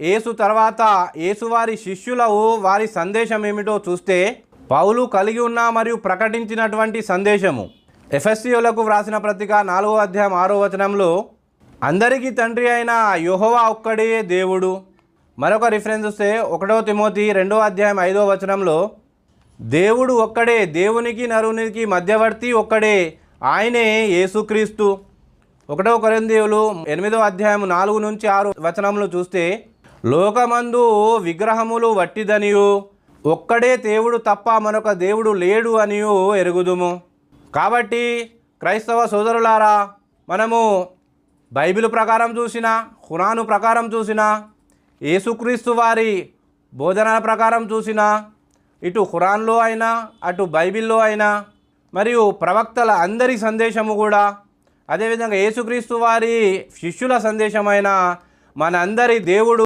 యేసు తర్వాత యేసు వారి శిష్యులకు వారి సందేశం ఏమిటో చూస్తే పౌలు కలిగి ఉన్న మరియు ప్రకటించినటువంటి సందేశము. ఎఫ్ఎస్సీలకు వ్రాసిన పత్రిక నాలుగో అధ్యాయం ఆరో వచనంలో అందరికీ తండ్రి అయిన యోహోవా ఒక్కడే దేవుడు. మరొక రిఫరెన్స్ వస్తే ఒకటో తిమోతి రెండో అధ్యాయం ఐదో వచనంలో దేవుడు ఒక్కడే దేవునికి నరునికి మధ్యవర్తి ఒక్కడే ఆయనే యేసుక్రీస్తు. ఒకటో కొరందేవులు ఎనిమిదో అధ్యాయం నాలుగు నుంచి ఆరు వచనంలో చూస్తే లోకమందు విగ్రహములు వట్టిదనియు ఒక్కడే దేవుడు తప్ప మరొక దేవుడు లేడు అనియు ఎరుగుదుము. కాబట్టి క్రైస్తవ సోదరులారా మనము బైబిల్ ప్రకారం చూసిన ఖురాను ప్రకారం చూసిన యేసుక్రీస్తు వారి బోధనల ప్రకారం చూసిన ఇటు ఖురాన్లో అయినా అటు బైబిల్లో అయినా మరియు ప్రవక్తల అందరి సందేశము కూడా అదేవిధంగా యేసుక్రీస్తు వారి శిష్యుల సందేశమైన మనందరి దేవుడు